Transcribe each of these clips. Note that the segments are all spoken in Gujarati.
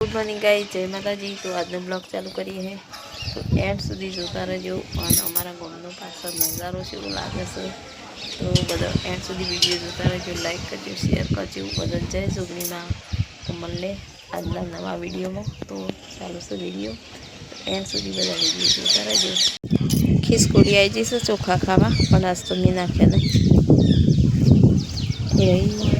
ગુડ મોર્નિંગ ગાઈ જય માતાજી. તો આજનો બ્લોગ ચાલુ કરીએ હે. તો એન્ડ સુધી જોતા રહેજો અને અમારા ગામનો પાછળ નજારો છે એવું લાગે છે. તો બધા એન્ડ સુધી વીડિયો જોતા રહેજો, લાઈક કરજો, શેર કરજો બધા જય સુગણીમાં. તો મળે આજના નવા વિડીયોમાં. તો ચાલુ છે વીડિયો. એન્ડ સુધી બધા વીડિયો જોતા રહેજો. ખિસકોડી આવી જઈશું ચોખા ખાવા, પણ આજ તો મેં નાખ્યા નહીં. એ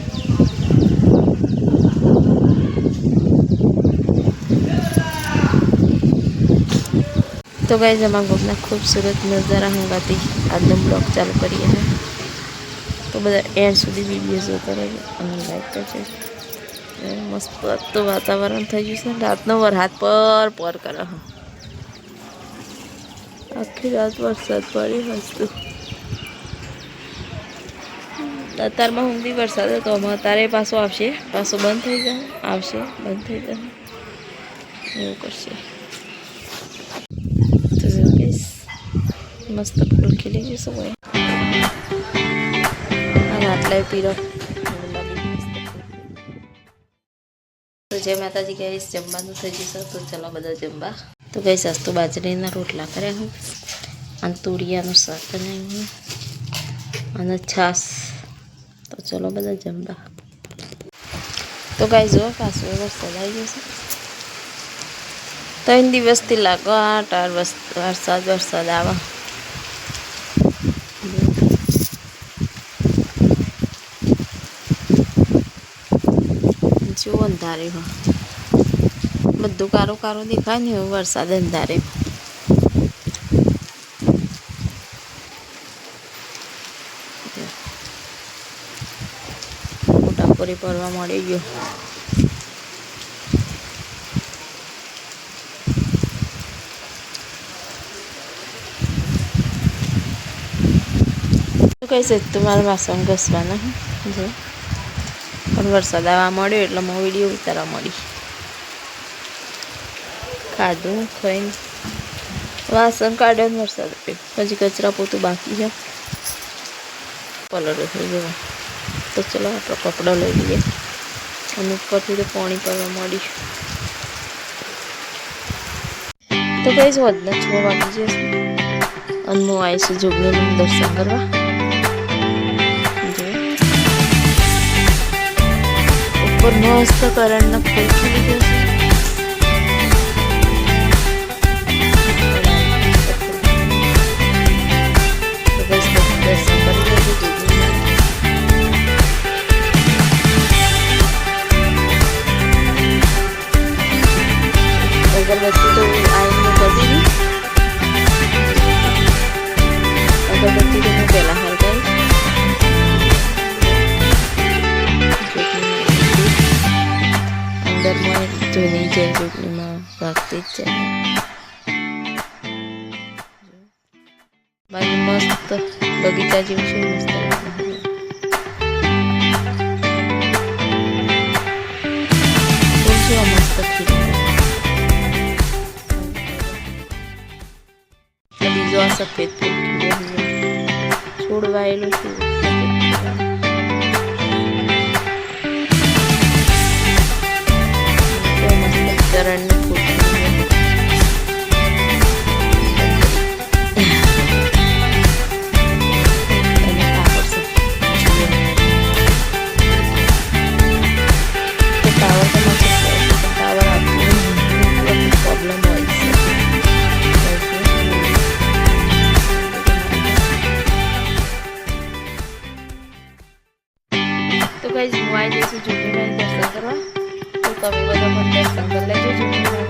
તો ગાઈઝ અમારા ગામના ખૂબસૂરત નજારા હંગાથી આજનો બ્લોગ ચાલુ કરીએ છીએ. તો બધા એન્ડ સુધી વીડિયો જોતા રહીએ અને લાઈક કરજો. મસ્ત વાતાવરણ થઈ ગયું છે રાતનો વરસાદ પર પર કરે. આખી રાત વરસાદ પડી મસ્ત અત્યારમાં ઊંધી વરસાદ હતો અમે અત્યારે પાછો આવશે. પાછો બંધ થઈ જાય, આવશે, બંધ થઈ જાય. એવું કરશે તો જો guys, મસ્ત ફૂલ ખીલી ગયું અને આટલાય પીરો. જય માતાજી ગઈશ જમવાનું થઈ જશે, તો ચલો બધા જમવા. તો ગઈ સસ્તું બાજરીના રોટલા કર્યા હું. અને તુરિયાનું શાક બનાવ્યું. અને છાશ. તો ચલો બધા જમવા. તો ગાઈ જુઓ પાછું વરસાદ આવી જશે ત્રણ દિવસથી લાગો આ વરસાદ વરસાદ આવે જો અંધારે બધું કારો કારો દેખાય ને એવું વરસાદ અંધારે મોટા પૂરી પડવા મળી ગયો. કહી છે તમારા વાસણ ઘસવાના? જો. પણ વરસાદ આવવા મળ્યો એટલે હું વીડિયો ઉતારવા મળી. ખાધું, ખાઈને વાસણ કાઢ્યો વરસાદ આવ્યો હજી કચરા પોતું બાકી છે. કલર થઈ ગયો. તો ચલો આપણે કપડો લઈ લઈએ. અને ઉપરથી તો પાણી પડવા મળી તો કઈ જ વધના છ વાગી જશે. અને હું આવીશ જોગણીનું દર્શન કરવા. ઉપર મસ્ત કરંટના ફૂલ જ જાય બાજુ મસ્ત બગીચા જેવું છે મસ્ત સફેદ છે. છોડવાયેલું છે કઈ હું આવી જઈશું જોગીમાં દર્શન કરવા તો તમે બધા પણ દર્શન કરી લેજો જોગીમાં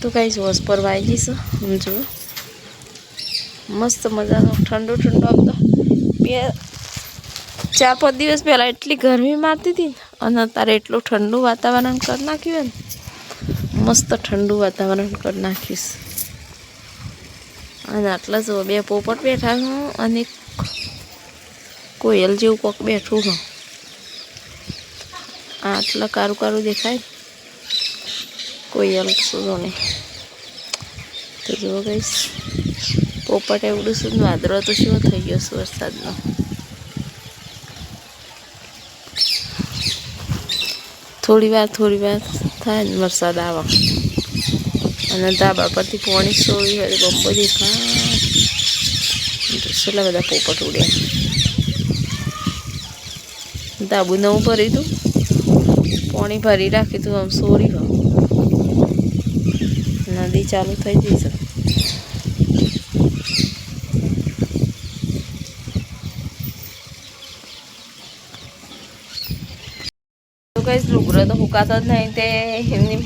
તો કઈ વોસ પર વાઈ જઈશું. મસ્ત મજાનો ઠંડો ઠંડો આમ તો. બે, ચાર, પાંચ દિવસ પહેલાં એટલી ગરમી મારતી હતી અને અત્યારે એટલું ઠંડુ વાતાવરણ કરી નાખ્યું ને, મસ્ત ઠંડુ વાતાવરણ કરી નાખીશ અને આટલા જો બે પોપટ બેઠા હું, અને કોયલ જેવું કોક બેઠું હું આટલા કારું કારું દેખાય કોયલ શું ને તો જુઓ ગઈશ પોપટ એવડું શું વાદળો તો શું થઈ ગયો છે વરસાદનો? થોડી વાર થોડી વાર થાય ને વરસાદ આવે. અને ધાબા પરથી પોણી સોળી હોય બમ્બો દેખા કેટલા બધા પોપટ ઉડ્યા. ધાબુ નવું ભર્યું હતું પોણી ભરી રાખ્યું હતું આમ સોરી હોય નદી ચાલુ થઈ જશે તો કઈ લુગડો તો ફૂકાતો જ નહીં તે એમની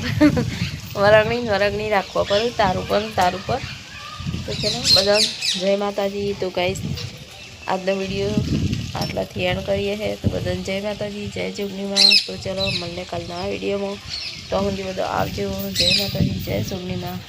વરગણી વરગણી રાખવા પડે તારું પર તારું પર. તો ચલો, બધા જય માતાજી. તો કઈ આજનો વીડિયો આટલાથી એન્ડ કરીએ છીએ તો બધાને જય માતાજી, જય જુગનીમાં તો ચલો, મળીને કાલના વિડીયોમાં તો હું બધો આવજો જય માતાજી જય જોગણીમાં